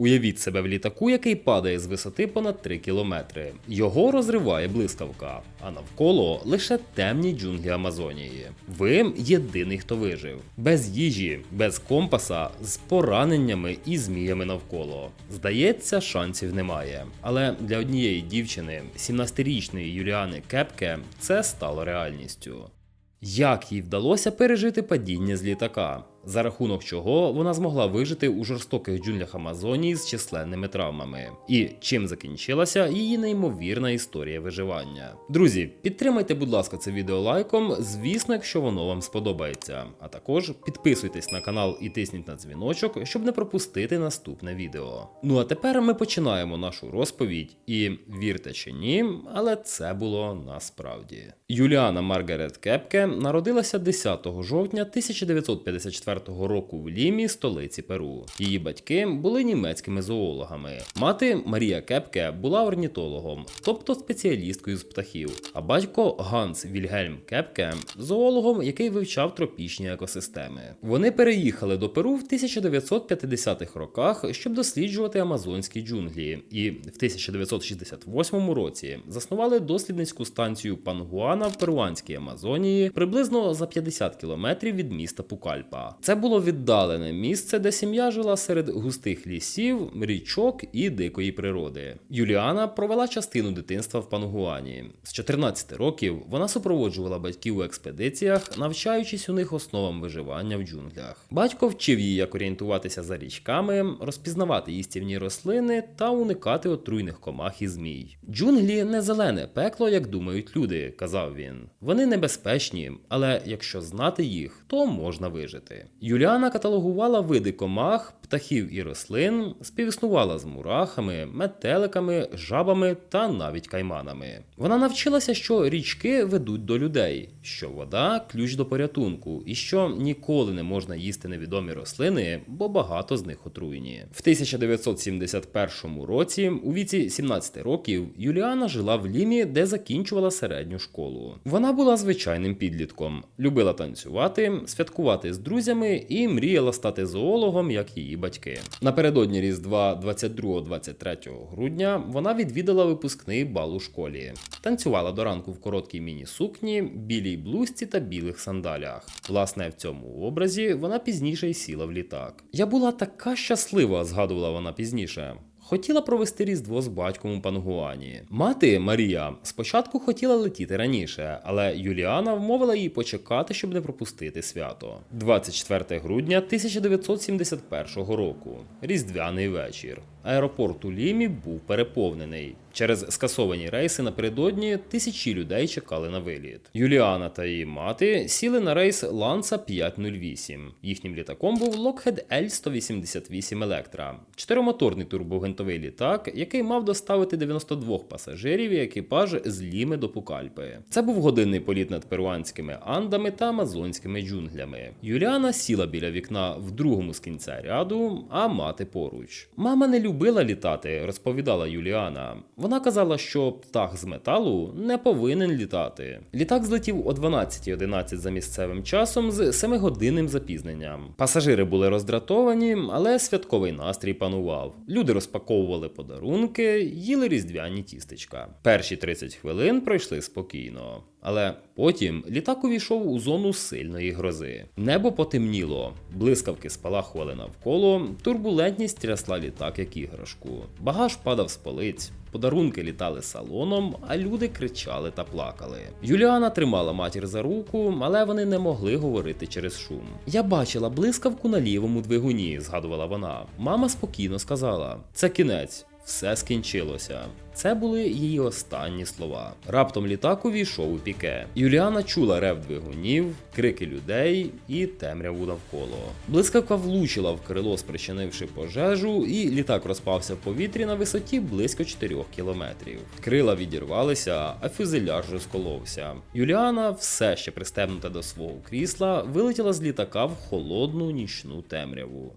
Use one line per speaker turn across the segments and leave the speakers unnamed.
Уявіть себе в літаку, який падає з висоти понад 3 кілометри. Його розриває блискавка, а навколо лише темні джунглі Амазонії. Ви єдиний, хто вижив. Без їжі, без компаса, з пораненнями і зміями навколо. Здається, шансів немає. Але для однієї дівчини, 17-річної Юліани Кепке, це стало реальністю. Як їй вдалося пережити падіння з літака, за рахунок чого вона змогла вижити у жорстоких джунглях Амазонії з численними травмами, і чим закінчилася її неймовірна історія виживання. Друзі, підтримайте, будь ласка, це відео лайком, звісно, якщо воно вам сподобається. А також підписуйтесь на канал і тисніть на дзвіночок, щоб не пропустити наступне відео. Ну а тепер ми починаємо нашу розповідь, і вірте чи ні, але це було насправді. Юліана Маргарет Кепке народилася 10 жовтня 1954 року в Лімі, столиці Перу. Її батьки були німецькими зоологами. Мати Марія Кепке була орнітологом, тобто спеціалісткою з птахів. А батько Ганс Вільгельм Кепке зоологом, який вивчав тропічні екосистеми. Вони переїхали до Перу в 1950-х роках, щоб досліджувати амазонські джунглі, і в 1968 році заснували дослідницьку станцію Пангуана в перуанській Амазонії приблизно за 50 кілометрів від міста Пукальпа. Це було віддалене місце, де сім'я жила серед густих лісів, річок і дикої природи. Юліана провела частину дитинства в Пангуані. З 14 років вона супроводжувала батьків у експедиціях, навчаючись у них основам виживання в джунглях. Батько вчив її, як орієнтуватися за річками, розпізнавати їстівні рослини та уникати отруйних комах і змій. Джунглі не зелене пекло, як думають люди, казав він. Вони небезпечні, але якщо знати їх, то можна вижити. Юліана каталогувала види комах, птахів і рослин, співіснувала з мурахами, метеликами, жабами та навіть кайманами. Вона навчилася, що річки ведуть до людей, що вода ключ до порятунку, і що ніколи не можна їсти невідомі рослини, бо багато з них отруйні. В 1971 році, у віці 17 років, Юліана жила в Лімі, де закінчувала середню школу. Вона була звичайним підлітком, любила танцювати, святкувати з друзями і мріяла стати зоологом, як її батьки. Напередодні Різдва 22-23 грудня вона відвідала випускний бал у школі. Танцювала до ранку в короткій міні-сукні, білій блузці та білих сандалях. Власне, в цьому образі вона пізніше й сіла в літак. Я була така щаслива, згадувала вона пізніше. Хотіла провести різдво з батьком у Пангуані. Мати Марія спочатку хотіла летіти раніше, але Юліана вмовила її почекати, щоб не пропустити свято. 24 грудня 1971 року. Різдвяний вечір. Аеропорт у Лімі був переповнений. Через скасовані рейси напередодні тисячі людей чекали на виліт. Юліана та її мати сіли на рейс Ланса 508. Їхнім літаком був Lockheed L-188 Electra, чотиримоторний турбогентовий літак, який мав доставити 92 пасажирів і екіпаж з Ліми до Пукальпи. Це був годинний політ над перуанськими андами та амазонськими джунглями. Юліана сіла біля вікна в другому з кінця ряду, а мати поруч. Мама не любила літати, розповідала Юліана. Вона казала, що птах з металу не повинен літати. Літак злетів о 12.11 за місцевим часом з 7-годинним запізненням. Пасажири були роздратовані, але святковий настрій панував. Люди розпаковували подарунки, їли різдвяні тістечка. Перші 30 хвилин пройшли спокійно. Але потім літак увійшов у зону сильної грози. Небо потемніло, блискавки спалахували навколо, турбулентність трясла літак як іграшку. Багаж падав з полиць. Подарунки літали салоном, а люди кричали та плакали. Юліана тримала матір за руку, але вони не могли говорити через шум. Я бачила блискавку на лівому двигуні, згадувала вона. Мама спокійно сказала: це кінець. Все скінчилося. Це були її останні слова. Раптом літак увійшов у піке. Юліана чула рев двигунів, крики людей і темряву навколо. Блискавка влучила в крило, спричинивши пожежу, і літак розпався в повітрі на висоті близько 4 кілометрів. Крила відірвалися, а фюзеляж розколовся. Юліана, все ще пристебнута до свого крісла, вилетіла з літака в холодну нічну темряву.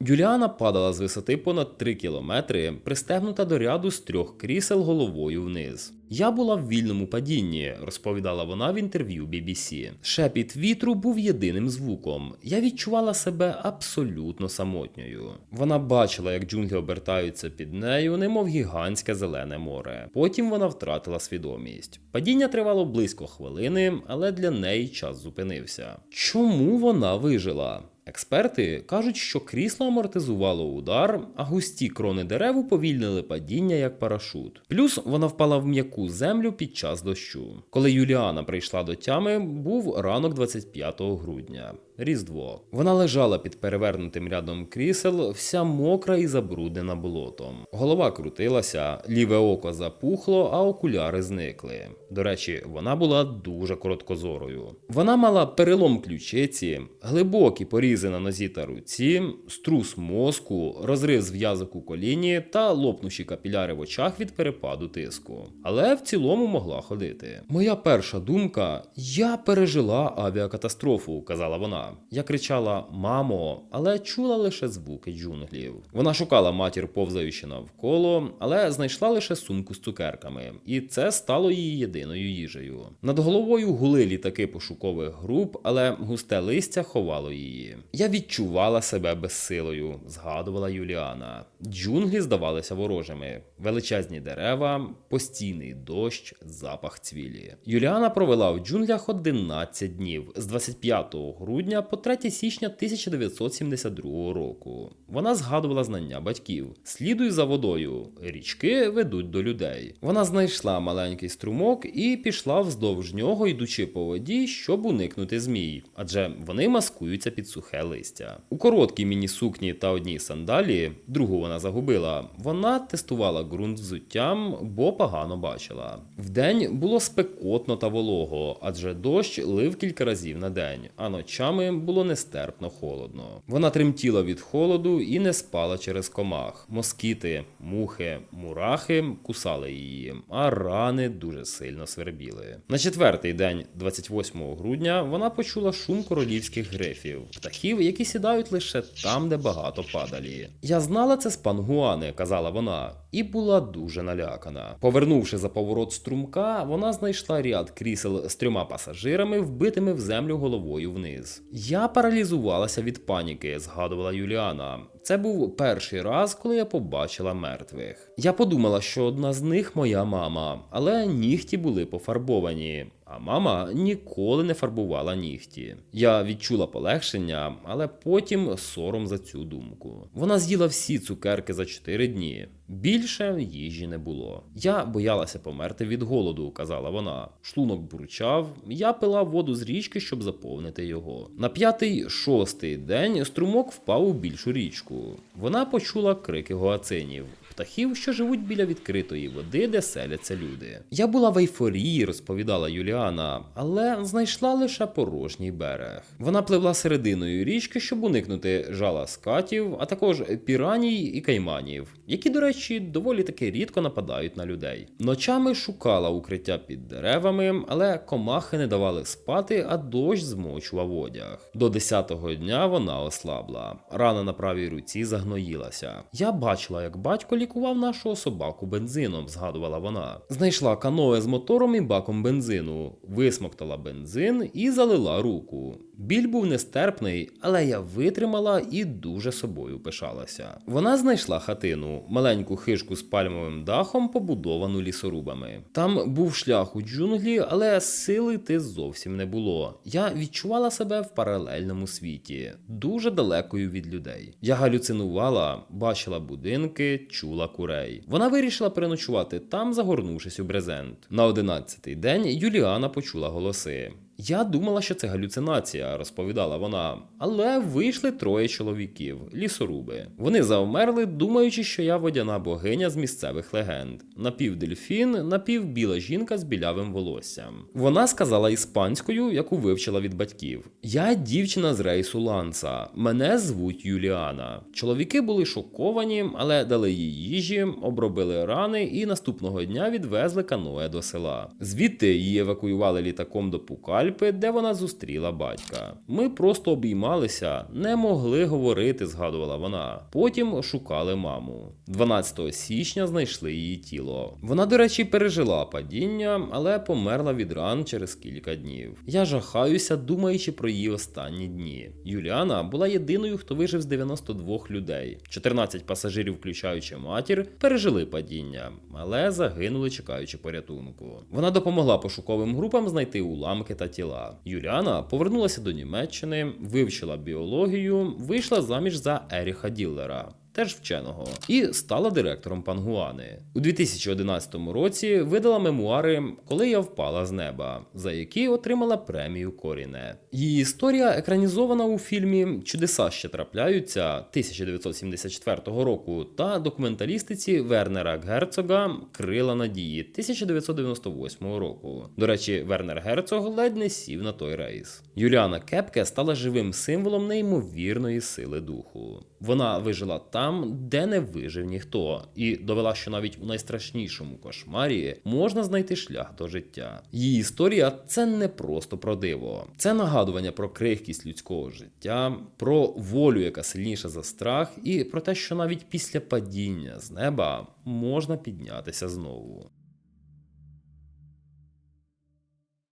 Юліана падала з висоти понад 3 кілометри, пристегнута до ряду з трьох крісел головою вниз. Я була в вільному падінні, розповідала вона в інтерв'ю BBC. Шепіт вітру був єдиним звуком. Я відчувала себе абсолютно самотньою. Вона бачила, як джунглі обертаються під нею, немов гігантське зелене море. Потім вона втратила свідомість. Падіння тривало близько хвилини, але для неї час зупинився. Чому вона вижила? Експерти кажуть, що крісло амортизувало удар, а густі крони дерев уповільнили падіння як парашут. Плюс вона впала в м'яку землю під час дощу. Коли Юліана прийшла до тями, був ранок 25 грудня. Різдво. Вона лежала під перевернутим рядом крісел, вся мокра і забруднена болотом. Голова крутилася, ліве око запухло, а окуляри зникли. До речі, вона була дуже короткозорою. Вона мала перелом ключиці, глибокі порізи на нозі та руці, струс мозку, розрив зв'язок у коліні та лопнущі капіляри в очах від перепаду тиску. Але в цілому могла ходити. Моя перша думка: я пережила авіакатастрофу, казала вона. Я кричала Мамо, але чула лише звуки джунглів. Вона шукала матір, повзаючи навколо, але знайшла лише сумку з цукерками, і це стало її єдиною їжею. Над головою гули літаки пошукових груп, але густе листя ховало її. Я відчувала себе безсилою, згадувала Юліана. Джунглі здавалися ворожими, величезні дерева, постійний дощ, запах цвілі. Юліана провела в джунглях 11 днів з 25 грудня по 3 січня 1972 року. Вона згадувала знання батьків: слідуй за водою, річки ведуть до людей. Вона знайшла маленький струмок і пішла вздовж нього, йдучи по воді, щоб уникнути змій, адже вони маскуються під сухе листя. У короткій міні-сукні та одній сандалі, другу вона загубила. Вона тестувала ґрунт взуттям, бо погано бачила. Вдень було спекотно та волого, адже дощ лив кілька разів на день, а ночами було нестерпно холодно. Вона тремтіла від холоду і не спала через комах. Москіти, мухи, мурахи кусали її, а рани дуже сильно свербіли. На четвертий день, 28 грудня, вона почула шум королівських грифів, птахів, які сідають лише там, де багато падалі. Я знала це з пангуани, казала вона, і була дуже налякана. Повернувши за поворот струмка, вона знайшла ряд крісел з трьома пасажирами, вбитими в землю головою вниз. Я паралізувалася від паніки, згадувала Юліана. Це був перший раз, коли я побачила мертвих. Я подумала, що одна з них моя мама, але нігті були пофарбовані. А мама ніколи не фарбувала нігті. Я відчула полегшення, але потім сором за цю думку. Вона з'їла всі цукерки за 4 дні. Більше їжі не було. Я боялася померти від голоду, казала вона. Шлунок бурчав, я пила воду з річки, щоб заповнити його. На п'ятий шостий день струмок впав у більшу річку. Вона почула крики гоацинів. Птахів, що живуть біля відкритої води, де селяться люди. Я була в ейфорії, розповідала Юліана, але знайшла лише порожній берег. Вона пливла серединою річки, щоб уникнути жала скатів, а також піраній і кайманів, які, до речі, доволі таки рідко нападають на людей. Ночами шукала укриття під деревами, але комахи не давали спати, а дощ змочував одяг. До 10-го дня вона ослабла. Рана на правій руці загноїлася. Я бачила, як батько лікував нашого собаку бензином, згадувала вона. Знайшла каное з мотором і баком бензину, висмоктала бензин і залила руку. Біль був нестерпний, але я витримала і дуже собою пишалася. Вона знайшла хатину, маленьку хижку з пальмовим дахом, побудовану лісорубами. Там був шлях у джунглі, але сили йти зовсім не було. Я відчувала себе в паралельному світі, дуже далекою від людей. Я галюцинувала, бачила будинки, чула курей. Вона вирішила переночувати там, загорнувшись у брезент. На одинадцятий день Юліана почула голоси. Я думала, що це галюцинація, розповідала вона. Але вийшли троє чоловіків, лісоруби. Вони завмерли, думаючи, що я водяна богиня з місцевих легенд. Напівдельфін, напівбіла жінка з білявим волоссям. Вона сказала іспанською, яку вивчила від батьків. Я дівчина з рейсу Ланса. Мене звуть Юліана. Чоловіки були шоковані, але дали їй їжі, обробили рани і наступного дня відвезли каное до села. Звідти її евакуювали літаком до Пукаль. Альпи, де вона зустріла батька. Ми просто обіймалися, не могли говорити, згадувала вона. Потім шукали маму. 12 січня знайшли її тіло. Вона, до речі, пережила падіння, але померла від ран через кілька днів. Я жахаюся, думаючи про її останні дні. Юліана була єдиною, хто вижив з 92 людей. 14 пасажирів, включаючи матір, пережили падіння, але загинули, чекаючи порятунку. Вона допомогла пошуковим групам знайти уламки та тіла. Юліана повернулася до Німеччини, вивчила біологію, вийшла заміж за Еріха Діллера. Теж вченого, і стала директором Пангуани. У 2011 році видала мемуари Коли я впала з неба, за які отримала премію Коріне. Її історія екранізована у фільмі Чудеса ще трапляються 1974 року та документалістиці Вернера Герцога Крила надії 1998 року. До речі, Вернер Герцог ледь не сів на той рейс. Юліана Кепке стала живим символом неймовірної сили духу. Вона вижила там, де не вижив ніхто, і довела, що навіть у найстрашнішому кошмарі можна знайти шлях до життя. Її історія це не просто про диво, це нагадування про крихкість людського життя, про волю, яка сильніша за страх, і про те, що навіть після падіння з неба можна піднятися знову.